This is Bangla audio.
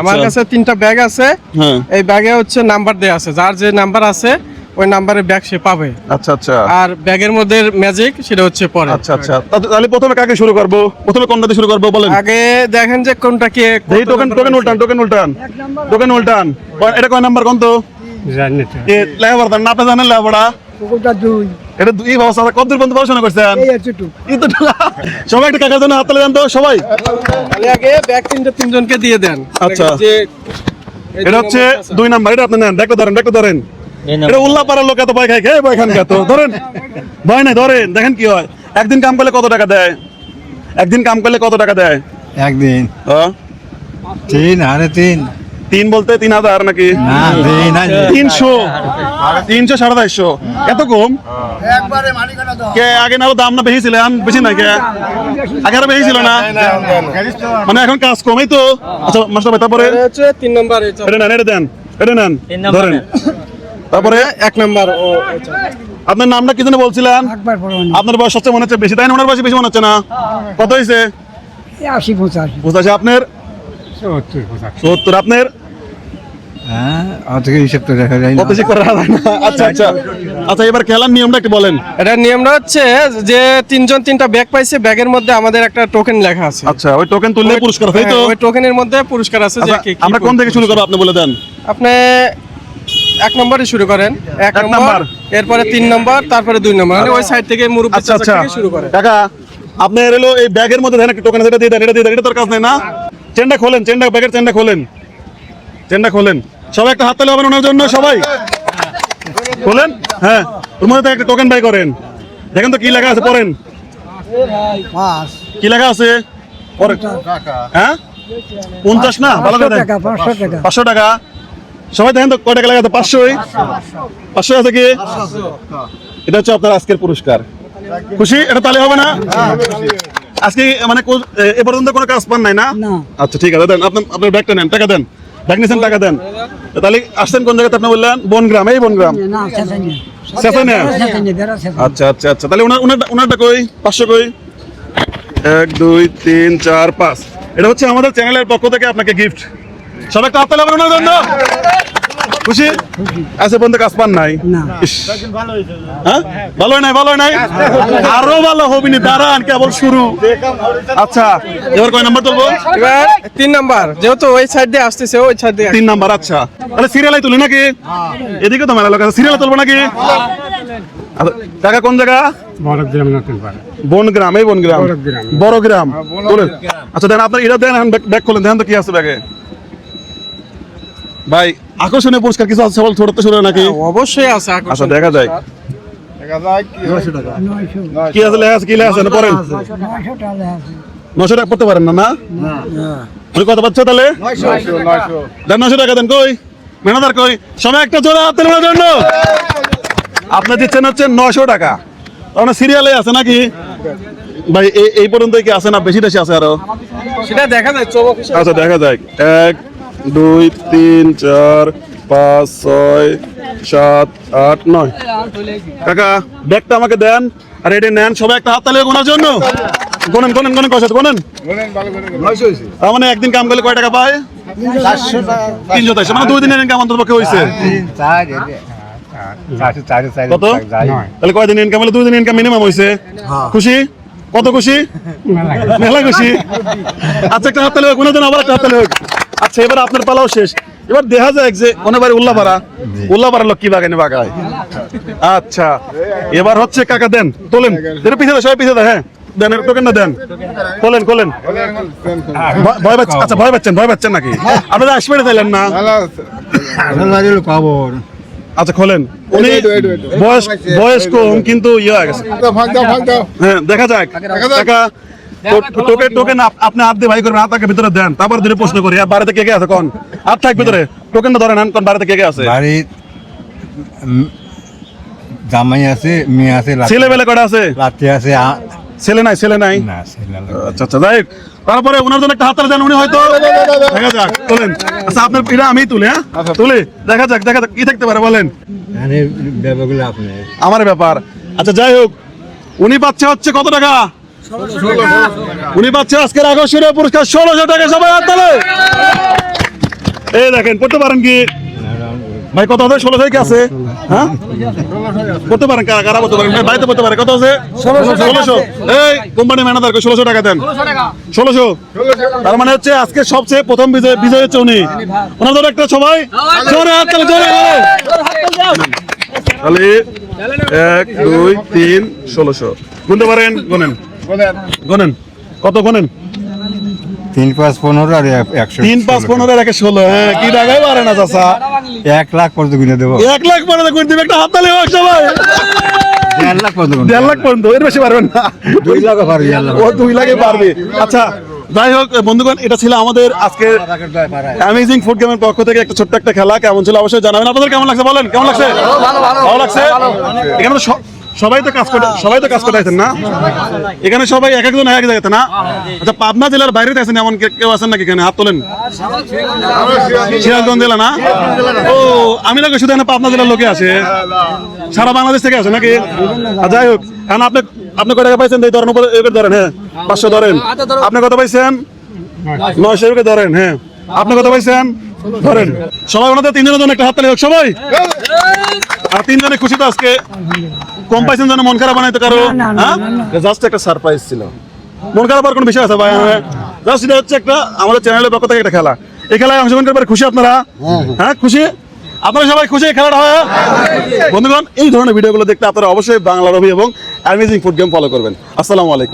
আমার আচ্ছা। কাছে তিনটা ব্যাগ আছে। হ্যাঁ। এই ব্যাগে হচ্ছে নাম্বার দেয়া আছে। যার যে নাম্বার আছে ওই নাম্বারে ব্যাগ সে পাবে। আচ্ছা আচ্ছা। আর ব্যাগের মধ্যে ম্যাজিক সেটা হচ্ছে পরে। আচ্ছা আচ্ছা। তাহলে প্রথমে কাকে শুরু করব? প্রথমে কোনটা দিয়ে শুরু করব বলেন। আগে দেখেন যে কোনটা কে এই টোকেন টোকেন উল্টান টোকেন উল্টান। টোকেন উল্টান। এটা কয় নাম্বার কোন তো? এ লেখাপড়া জানেন না আপনি জানেন দুই। এটা দুই বাবা কত দূর পর্যন্ত পড়াশোনা করছেন এই তো সবাই একটা কাকার জন্য হাত তালে দেন তো সবাই। আগে ব্যাগ তিনটা তিনজনকে দিয়ে দেন। আচ্ছা। এটা হচ্ছে দুই নাম্বার এটা আপনি নেন। দেখতে ধরেন দেখতে ধরেন। এটা উল্লাহ পাড়ার লোক এত ভয় খায় খেয়ে ভয় খান তো। ধরেন। ভয় নাই ধরেন। দেখেন কি হয়। একদিন কাম করলে কত টাকা দেয়? একদিন কাম করলে কত টাকা দেয়? একদিন? তিন আরে তিন। তিন বলতে তিন হাজার নাকি? তিনশো। তিনশো সাড়ে চারশো। এত কম? কে আগে না দাম না বেশি ছিল বেশি না কে? আগে আরও বেশি ছিল না? মানে এখন কাজ কমই তো। আচ্ছা মাস্টার ভাই তারপরে তিন নাম্বার এই এটা নেন এটা দেন এটা নেন ধরেন। তারপরে? এক নাম্বার ও আচ্ছা। আপনার নামটা কি যেন বলছিলেন? আপনার বয়স সবচেয়ে মনে হচ্ছে বেশি তাই না? ওনার বয়স বেশি মনে হচ্ছে না? কত হয়েছে? আশি পঁচাশি। বুঝতে পারছি আপনার সত্তর আপনার? হ্যাঁ? অত হিসেব তো দেখা যায় না। কত করা যায় না। আচ্ছা আচ্ছা। আচ্ছা এবার খেলার নিয়মটা একটু বলেন। এটার নিয়মটা হচ্ছে যে তিনজন তিনটা ব্যাগ পাইছে ব্যাগের মধ্যে আমাদের একটা টোকেন লেখা আছে। আচ্ছা ওই টোকেন তুললে পুরস্কার তাই তো? হ্যাঁ, ওই টোকেনের মধ্যে পুরস্কার আছে যে আচ্ছা, কে কি আমরা কোন থেকে শুরু করব? আপনি বলে দেন। আপনি এক নম্বরে শুরু করেন। এক এক নম্বর। এরপরে তিন নম্বর তারপরে দুই নম্বর। মানে ওই সাইড থেকে মুরব্বী আচ্ছা চাচা আচ্ছা। থেকে শুরু করেন কাকা আপনার এলো এই ব্যাগের মধ্যে দেন একটা টোকেন যেটা দিয়ে দেন এটা দিয়ে দেন এটা তোর কাজ নেই না। চেনটা খোলেন চেনটা ব্যাগের চেনটা খোলেন। চেনটা খোলেন। সবাই একটা হাত তালে হবেন ওনার জন্য সবাই। খোলেন? হ্যাঁ। ওর মধ্যে একটা টোকেন বাই করেন। দেখেন তো কি লেখা আছে পড়েন। কি লেখা আছে? হ্যাঁ? পঞ্চাশ না? ভালো করে পাঁচশো টাকা। সবাই দেখেন তো কয় টাকা আছে? পাঁচশোই। পাঁচশো আছে কি? এটা হচ্ছে আপনার আজকের পুরস্কার। খুশি? এটা তাহলে হবে না? আজকে মানে এ- পর্যন্ত কোনো কাজ পান নাই না? না। আচ্ছা ঠিক আছে। দেন আপনার আপনার ব্যাগটা নেন। টাকা দেন। ব্যাগ টাকা দেন। তাহলে আসছেন কোন জায়গাতে আপনি বললেন? বনগ্রাম এই বনগ্রাম? আচ্ছা আচ্ছা আচ্ছা। তাহলে ওনার ওনার ওনারটা কই? পাঁচশো কই? এক দুই তিন চার পাঁচ। এটা হচ্ছে আমাদের চ্যানেলের পক্ষ থেকে আপনাকে গিফট সবাই একটা আপনার জন্য। খুশি? আছে পর্যন্ত কাজ পান নাই। হ্যাঁ? ভালো নাই? ভালো নাই? আরও ভালো হবিনি দাঁড়ান কেবল শুরু। আচ্ছা এবার কয় নাম্বার তুলবো? এবার তিন নাম্বার। যেহেতু ওই সাইড দিয়ে আসতেছে ওই সাইড দিয়ে তিন নাম্বার আচ্ছা। তাহলে সিরিয়ালাই তুলি নাকি? এদিকে তো মেলা লোক আছে। সিরিয়ালে তুলবো নাকি? আচ্ছা, টাকা কোন জায়গা? বনগ্রাম এই বনগ্রাম। বড় গ্রাম আচ্ছা দেন আপনার এটা দেন ব্যাগ খোলেন দেখেন তো কি আছে ব্যাগে। ভাই আকর্ষণীয় পুরস্কার কিছু আছে সবাই ছোট শুরু নাকি? অবশ্যই আছে আচ্ছা দেখা যায় কি আছে লেখা আছে কি লেখা আছে পড়েন? নয়শো টাকা আছে। নশো টাকা পড়তে পারেন না না? তুমি কত পাচ্ছ তাহলে? দেন নশো টাকা দেন কই? মেনাদার কই? সবাই একটা জোড়া হাত তোলার জন্য। আপনি দিচ্ছেন হচ্ছে নশো টাকা। তাহলে সিরিয়ালে আছে নাকি? ভাই এই- এই পর্যন্ত কি আছে না বেশি বেশি আছে আরও? সেটা দেখা যায় আচ্ছা দেখা যাক। এক দুই, তিন, চার, পাঁচ, ছয়, সাত, আট, নয়। কাকা, ব্যাগটা আমাকে দেন। আর এটা নেন, সবাই একটা হাত তালি গোনার জন্য। গোনেন গোনেন গোনেন কয়সাথে গোনেন? মানে একদিন কাম করলে কয় টাকা পায়? তিনশো মানে হয়েছে তাহলে ইনকাম ইনকাম মিনিমাম হয়েছে খুশি? কত খুশি? মেলা খুশি। আচ্ছা একটা হাত হোক কোনো দিন আবার একটা হাত হোক আচ্ছা এবার আপনার পালাও শেষ। এবার দেখা যায় যে অনেকবার উল্লাপাড়া উল্লাপাড়া লোক কি বাগানে বাগায় আচ্ছা এবার হচ্ছে কাকা দেন তোলেন। যেটা পিছিয়ে সবাই পিছিয়ে হ্যাঁ। দেন দেন? ভয়- পাচ্ছেন আচ্ছা ভয় পাচ্ছেন ভয় পাচ্ছেন নাকি? আপনারা আসবেন তাইলেন না? খবর আচ্ছা খোলেন। উনি বয়স বয়স কম কিন্তু ইয়ে হয়ে গেছে। দেখা যাক। টো- টোকেন টোকেন আপ- আপনি হাত দিয়ে ভাই করবেন হাত ভিতরে দেন। তারপর দিলে প্রশ্ন করি। আর বাড়িতে কে কে আছে? কোন? হাত থাক ভিতরে। টোকেনটা ধরেন আন, কোন বাড়িতে কে কে আছে? বাড়ি জামাই আছে মেয়ে আছে লাতি- ছেলে বেলে কটা আছে? লাতি আছে ছেলে নাই ছেলে নাই। আচ্ছা আচ্ছা যাই তারপরে ওনার জন্য একটা হাত দেন উনি হয়তো দেখা যাক তোলেন। আচ্ছা আপনার এটা আমি তুলে হ্যাঁ? তুলে দেখা যাক দেখা যাক কি থাকতে পারে বলেন। আরে ব্যাপারগুলো আপনি আমার ব্যাপার। আচ্ছা যাই হোক উনি পাচ্ছে হচ্ছে কত টাকা? উনি পাচ্ছে আজকের আকর্ষণীয় পুরস্কার ষোলোশো টাকা সবাই হাত তালে। এই দেখেন পড়তে পারেন কি? ভাই কত ষোলোশো কি আছে? হ্যাঁ? পারেন কারা কারা পারেন? ভাই তো করতে পারে। কত আছে? ষোলোশো এই কোম্পানি ম্যানেজার ষোলোশো টাকা দেন। ষোলোশো। তার মানে হচ্ছে আজকে সবচেয়ে প্রথম বিজয় বিজয় হচ্ছে উনি। ওনার একটা সবাই জোরে হাত তালে জোরে জোরে। তাহলে এক দুই তিন ষোলোশো। গুনতে পারেন গোনেন। গোনেন কত গোনেন তিন পাঁচ পনেরো আর একশো তিন পাঁচ পনেরো একে ষোলো। হ্যাঁ কি পারে না চাষা এক লাখ পর্যন্ত দেবো। এক লাখ পরে গুণ দিবে একটা হাত তালে হোক সবাই। দেড় লাখ পর্যন্ত দেড় লাখ পর্যন্ত এর বেশি পারবেন না। দুই লাখ পারবি ও দুই লাখে পারবে। আচ্ছা যাই হোক বন্ধুগণ এটা ছিল আমাদের আজকে অ্যামেজিং ফুড গেমের পক্ষ থেকে একটা ছোট্ট একটা খেলা। কেমন ছিল অবশ্যই জানাবেন। আপনাদের কেমন লাগছে বলেন? কেমন লাগছে? ভালো লাগছে? এখানে সবাই তো কাজ করে সবাই তো কাজ করে না? এখানে সবাই এক একজন এক জায়গাতে না? আচ্ছা পাবনা জেলার বাইরে আছেন এমন কেউ আছেন নাকি এখানে? হাত তোলেন। সিরাজগঞ্জ জেলা না? ও আমি লাগে শুধু এখানে পাবনা জেলার লোকে আসে। সারা বাংলাদেশ থেকে আসে নাকি? যাই হোক। এখন আপনি আপনি কয় টাকা পাইছেন? এই ধরেন উপরে ধরেন হ্যাঁ পাঁচশো ধরেন। আপনি কত পাইছেন? নয়শো। ধরেন হ্যাঁ। আপনি কত পাইছেন? ধরেন সবাই ওনাদের তিনজনের জন্য একটা হাত তালি হোক সবাই। আর তিনজনে খুশি তো আজকে। কম পাইছেন যেন মন খারাপ বানাইতে কারও হ্যাঁ? জাস্ট একটা সারপ্রাইজ ছিল। মন খারাপ আর কোনো বিষয় আছে ভাই? জাস্ট এটা হচ্ছে একটা আমাদের চ্যানেলের পক্ষ থেকে একটা খেলা। এই খেলায় অংশগ্রহণ করবার খুশি আপনারা? হ্যাঁ খুশি? আপনারা সবাই খুশি খেলাটা হয় বন্ধুগণ এই ধরনের ভিডিওগুলো দেখতে আপনারা অবশ্যই বাংলা রবি এবং অ্যামেজিং ফুড গেম ফলো করবেন। আসসালামু আলাইকুম।